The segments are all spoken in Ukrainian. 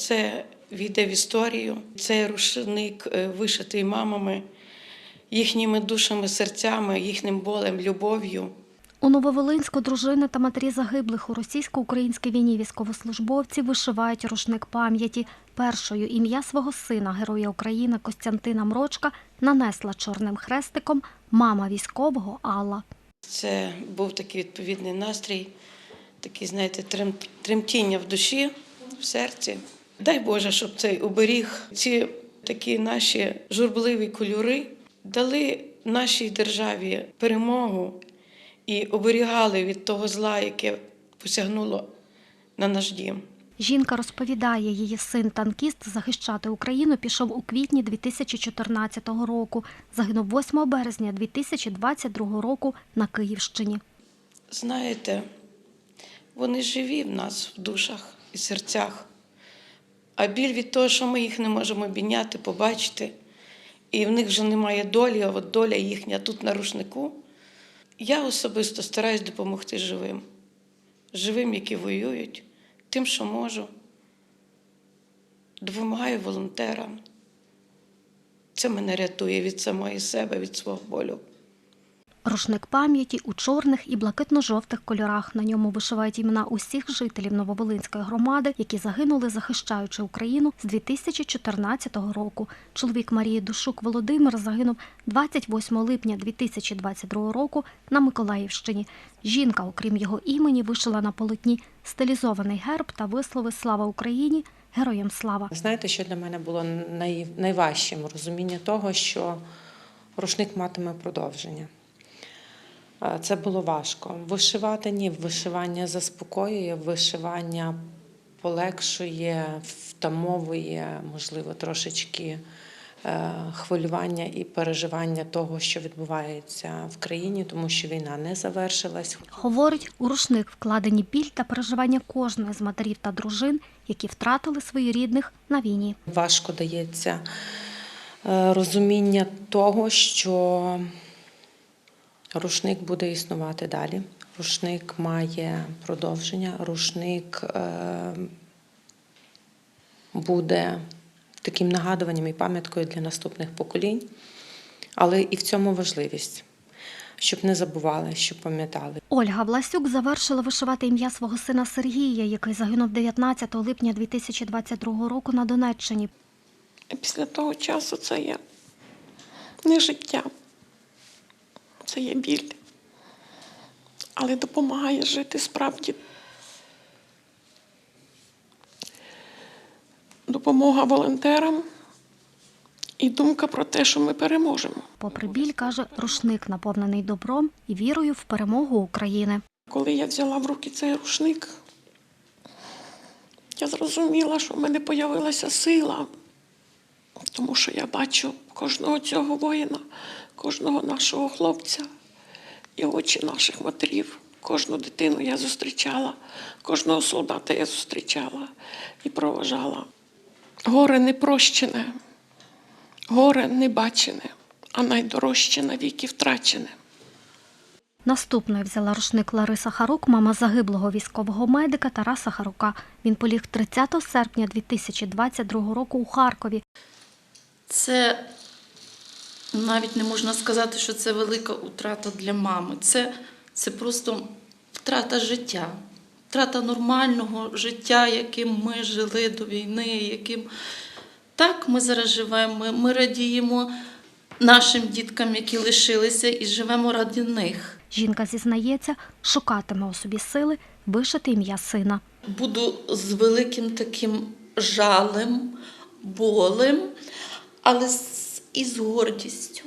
це війде в історію. Цей рушник е, вишитий мамами, їхніми душами, серцями, їхнім болем, любов'ю. У Нововолинську дружини та матері загиблих у російсько-українській війні військовослужбовці вишивають рушник пам'яті. Першою ім'я свого сина, героя України Костянтина Мрочка, нанесла чорним хрестиком мама військового Алла. Це був такий відповідний настрій, такий, знаєте, трем- тремтіння в душі, в серці. Дай Боже, щоб цей оберіг, ці такі наші журбливі кольори дали нашій державі перемогу і оберігали від того зла, яке посягнуло на наш дім. Жінка розповідає, її син танкіст захищати Україну пішов у квітні 2014 року. Загинув 8 березня 2022 року на Київщині. Знаєте, вони живі в нас в душах і серцях. А біль від того, що ми їх не можемо обійняти, побачити, і в них вже немає долі, а от доля їхня тут на рушнику. Я особисто стараюсь допомогти живим, живим, які воюють, тим, що можу. Допомагаю волонтерам. Це мене рятує від самої себе, від свого болю. Рушник пам'яті у чорних і блакитно-жовтих кольорах. На ньому вишивають імена усіх жителів Нововолинської громади, які загинули, захищаючи Україну з 2014 року. Чоловік Марії Душук Володимир загинув 28 липня 2022 року на Миколаївщині. Жінка, окрім його імені, вишила на полотні стилізований герб та вислови Слава Україні! Героям слава! Знаєте, що для мене було най, найважчим розуміння того, що рушник матиме продовження. Е, Це було важко. Вишивати ні, вишивання заспокоює, вишивання полегшує, втамовує, можливо, трошечки е, хвилювання і переживання того, що відбувається в країні, тому що війна не завершилась. Говорить, у рушник вкладені біль та переживання кожної з матерів та дружин, які втратили своїх рідних на війні. Важко дається е, розуміння того, що рушник буде існувати далі. Рушник має продовження, рушник е, буде таким нагадуванням і пам'яткою для наступних поколінь, але і в цьому важливість, щоб не забували, щоб пам'ятали. Ольга Власюк завершила вишивати ім'я свого сина Сергія, який загинув 19 липня 2022 року на Донеччині. Після того часу це є не життя, це є біль. Але допомагає жити справді. Допомога волонтерам і думка про те, що ми переможемо. Попри біль, каже, рушник наповнений добром і вірою в перемогу України. Коли я взяла в руки цей рушник, я зрозуміла, що в мене появилася сила, тому що я бачу кожного цього воїна, кожного нашого хлопця і очі наших матерів. Кожну дитину я зустрічала, кожного солдата я зустрічала і проважала. Горе не прощене, горе не бачене, а найдорожче навіки втрачене. Наступною взяла рушник Лариса Харук, мама загиблого військового медика Тараса Харука. Він поліг 30 серпня 2022 року у Харкові. Це навіть не можна сказати, що це велика утрата для мами. Це, це просто втрата життя, втрата нормального життя, яким ми жили до війни, яким так ми зараз живемо. Ми, ми радіємо нашим діткам, які лишилися, і живемо ради них. Жінка зізнається, шукатиме у собі сили вишити ім'я сина. буду з великим таким жалем, болем, але з, і з гордістю.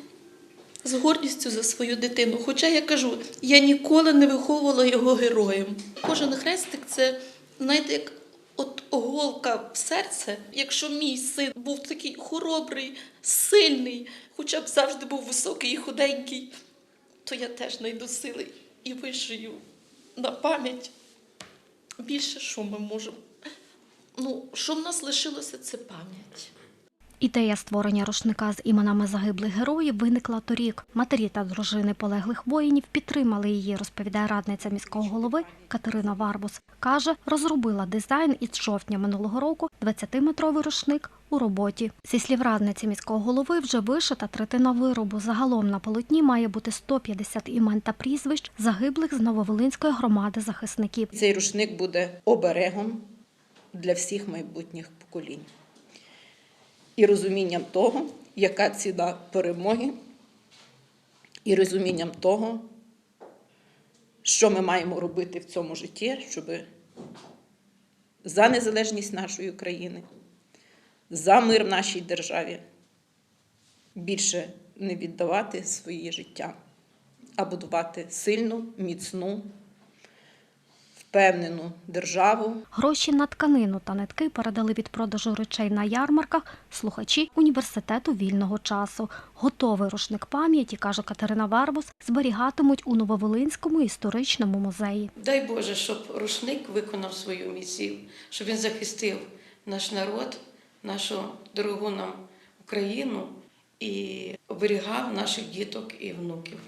З гордістю за свою дитину. Хоча я кажу, я ніколи не виховувала його героєм. Кожен хрестик це, знаєте, як от голка в серце. Якщо мій син був такий хоробрий, сильний, хоча б завжди був високий і худенький, то я теж знайду сили і вишию на пам'ять більше що ми можемо. Ну, що в нас лишилося, це пам'ять. Ідея створення рушника з іменами загиблих героїв виникла торік. Матері та дружини полеглих воїнів підтримали її, розповідає радниця міського голови Катерина Варбус. Каже, розробила дизайн із жовтня минулого року 20-метровий рушник у роботі. Зі слів радниці міського голови вже вишита третина виробу. Загалом на полотні має бути 150 імен та прізвищ загиблих з Нововолинської громади захисників. Цей рушник буде оберегом для всіх майбутніх поколінь і розумінням того, яка ціна перемоги, і розумінням того, що ми маємо робити в цьому житті, щоб за незалежність нашої країни, за мир в нашій державі більше не віддавати своє життя, а будувати сильну, міцну, впевнену державу. Гроші на тканину та нитки передали від продажу речей на ярмарках слухачі університету вільного часу. Готовий рушник пам'яті, каже Катерина Варбус, зберігатимуть у Нововолинському історичному музеї. Дай Боже, щоб рушник виконав свою місію, щоб він захистив наш народ, нашу дорогу нам Україну і оберігав наших діток і внуків.